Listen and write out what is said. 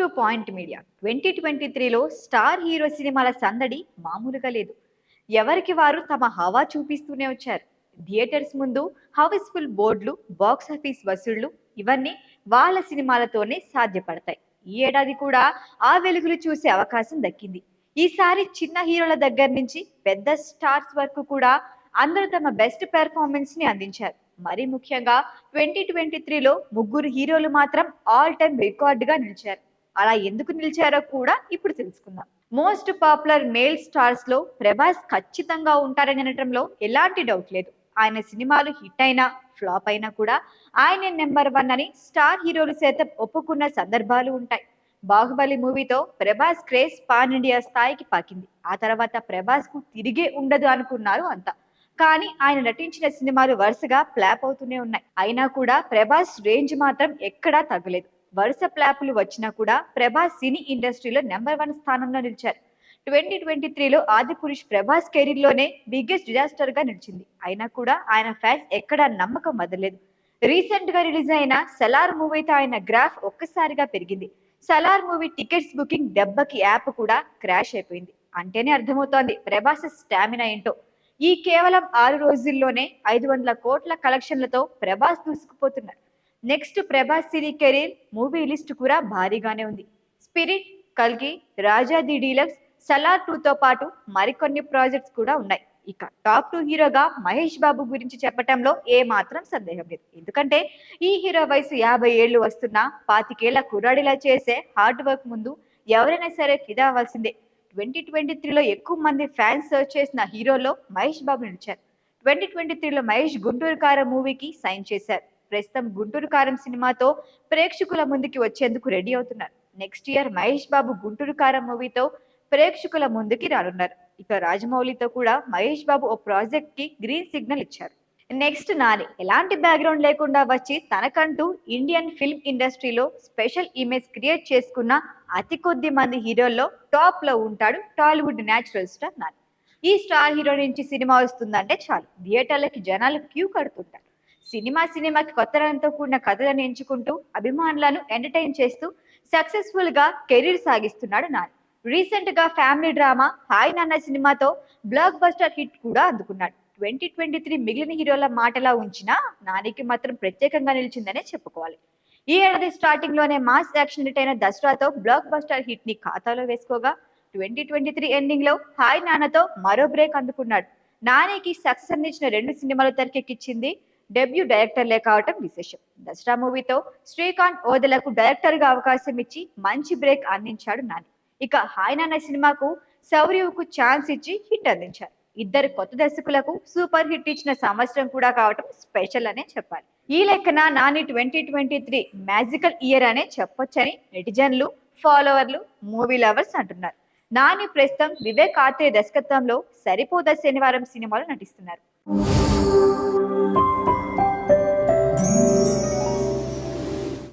Two point media. Twenty twenty త్రీలో star hero సినిమాల సందడి మామూలుగా లేదు. ఎవరికి వారు తమ హవా చూపిస్తూనే వచ్చారు. థియేటర్స్ ముందు హౌస్ఫుల్ బోర్డులు బాక్స్ ఆఫీస్ వసూళ్ళు ఇవన్నీ వాళ్ళ సినిమాలతోనే సాధ్యపడతాయి. ఈ ఏడాది కూడా ఆ వెలుగులు చూసే అవకాశం దక్కింది. ఈసారి చిన్న హీరోల దగ్గర నుంచి పెద్ద స్టార్స్ వరకు కూడా అందరూ తమ బెస్ట్ పెర్ఫార్మెన్స్ని అందించారు. మరి ముఖ్యంగా ట్వంటీ ట్వంటీ త్రీలో ముగ్గురు హీరోలు మాత్రం ఆల్ టైమ్ రికార్డుగా నిలిచారు. అలా ఎందుకు నిలిచారో కూడా ఇప్పుడు తెలుసుకుందాం. మోస్ట్ పాపులర్ మేల్ స్టార్స్లో ప్రభాస్ ఖచ్చితంగా ఉంటారని అనటంలో ఎలాంటి డౌట్ లేదు. ఆయన సినిమాలు హిట్ అయినా ఫ్లాప్ అయినా కూడా ఆయన నెంబర్ వన్ అని స్టార్ హీరోలు సైతం ఒప్పుకున్న సందర్భాలు ఉంటాయి. బాహుబలి మూవీతో ప్రభాస్ క్రేజ్ పాన్ ఇండియా స్థాయికి పాకింది. ఆ తర్వాత ప్రభాస్కు తిరిగే ఉండదు అనుకున్నారు అంతా. కానీ ఆయన నటించిన సినిమాలు వరుసగా ఫ్లాప్ అవుతూనే ఉన్నాయి. అయినా కూడా ప్రభాస్ రేంజ్ మాత్రం ఎక్కడా తగ్గలేదు. వరుస ప్లాపులు వచ్చినా కూడా ప్రభాస్ సినీ ఇండస్ట్రీలో నెంబర్ వన్ స్థానంలో నిలిచారు. ట్వంటీ ట్వంటీ త్రీలో ఆది పురుష్ ప్రభాస్ కెరీర్లోనే బిగ్గెస్ట్ డిజాస్టర్గా నిలిచింది. అయినా కూడా ఆయన ఫ్యాన్స్ ఎక్కడా నమ్మకం వదలలేదు. రీసెంట్గా రిలీజ్ అయిన సలార్ మూవీతో ఆయన గ్రాఫ్ ఒక్కసారిగా పెరిగింది. సలార్ మూవీ టికెట్స్ బుకింగ్ దెబ్బకి యాప్ కూడా క్రాష్ అయిపోయింది. అంటేనే అర్థమవుతోంది ప్రభాస్ స్టామినా ఏంటో. ఈ కేవలం ఆరు రోజుల్లోనే ఐదు వందల కోట్ల కలెక్షన్లతో Prabhas దూసుకుపోతున్నారు. Next Prabhas cine career movie list కూడా భారీగానే ఉంది. స్పిరిట్ కల్కి రాజా ది డీలక్స్ సలార్ టూతో పాటు మరికొన్ని ప్రాజెక్ట్స్ కూడా ఉన్నాయి. ఇక టాప్ టూ హీరోగా మహేష్ బాబు గురించి చెప్పటంలో ఏ మాత్రం సందేహం లేదు. ఎందుకంటే ఈ హీరో వయసు యాభై ఏళ్ళు వస్తున్న పాతికేళ్ళ కుర్రాడిలా చేసే హార్డ్ వర్క్ ముందు ఎవరైనా సరే ఫిదా అవ్వాల్సిందే ట్వంటీ ట్వంటీ త్రీలో ఎక్కువ మంది ఫ్యాన్స్ సర్చ్ చేసిన హీరోలో మహేష్ బాబు నిలిచారు ట్వంటీ ట్వంటీ త్రీలో మహేష్ గుంటూరు కార మూవీకి సైన్ చేశారు. ప్రస్తుతం గుంటూరు కారం సినిమాతో ప్రేక్షకుల ముందుకి వచ్చేందుకు రెడీ అవుతున్నారు. నెక్స్ట్ ఇయర్ మహేష్ బాబు గుంటూరు కారం మూవీతో ప్రేక్షకుల ముందుకి రానున్నారు. ఇక రాజమౌళితో కూడా మహేష్ బాబు ఓ ప్రాజెక్ట్కి గ్రీన్ సిగ్నల్ ఇచ్చారు. నెక్స్ట్ నాని ఎలాంటి బ్యాక్గ్రౌండ్ లేకుండా వచ్చి తనకంటూ ఇండియన్ ఫిల్మ్ ఇండస్ట్రీలో స్పెషల్ ఇమేజ్ క్రియేట్ చేసుకున్న అతి కొద్ది మంది హీరోల్లో టాప్లో ఉంటాడు టాలీవుడ్ న్యాచురల్ స్టార్ నాని. ఈ స్టార్ హీరో నుంచి సినిమా వస్తుందంటే చాలు. థియేటర్లకి జనాలు క్యూ కడుతుంటారు. సినిమా సినిమాకి కొత్తదనంతో కూడిన కథలను ఎంచుకుంటూ అభిమానులను ఎంటర్టైన్ చేస్తూ సక్సెస్ఫుల్గా కెరీర్ సాగిస్తున్నాడు నాని. రీసెంట్గా ఫ్యామిలీ డ్రామా హాయ్ నాన్న సినిమాతో బ్లాక్ బస్టర్ హిట్ కూడా అందుకున్నాడు. ట్వంటీ ట్వంటీ త్రీ మిగిలిన హీరోల మాటలా ఉంచినా నానికి మాత్రం ప్రత్యేకంగా నిలిచిందనే చెప్పుకోవాలి. ఈ ఏడాది స్టార్టింగ్లోనే మాస్ యాక్షన్ హిట్ అయిన దసరాతో బ్లాక్ బస్టర్ హిట్ని ఖాతాలో వేసుకోగా ట్వంటీ ట్వంటీ త్రీ ఎండింగ్లో హాయ్ నాన్నతో మరో బ్రేక్ అందుకున్నాడు. నానికి సక్సెస్ అందించిన రెండు సినిమాలు తెరకెక్కించింది డెబ్యూ డైరెక్టర్లే కావటం విశేషం. దసరా మూవీతో శ్రీకాంత్ ఓదలకు డైరెక్టర్గా అవకాశం ఇచ్చి మంచి బ్రేక్ అందించాడు నాని. ఇక హాయనాన్న సినిమాకు శౌర్యుకు ఛాన్స్ ఇచ్చి హిట్ అందించారు. ఇద్దరు కొత్త దర్శకులకు సూపర్ హిట్ ఇచ్చిన సంవత్సరం కూడా కావటం స్పెషల్ అనే చెప్పాలి. ఈ లెక్కన Nani twenty twenty three magical year అనే చెప్పొచ్చని నెటిజన్లు ఫాలోవర్లు మూవీ లవర్స్ అంటున్నారు. నాని ప్రస్తుతం వివేక్ ఆత్రేయ దర్శకత్వంలో సరిపోద శనివారం సినిమాలో నటిస్తున్నారు.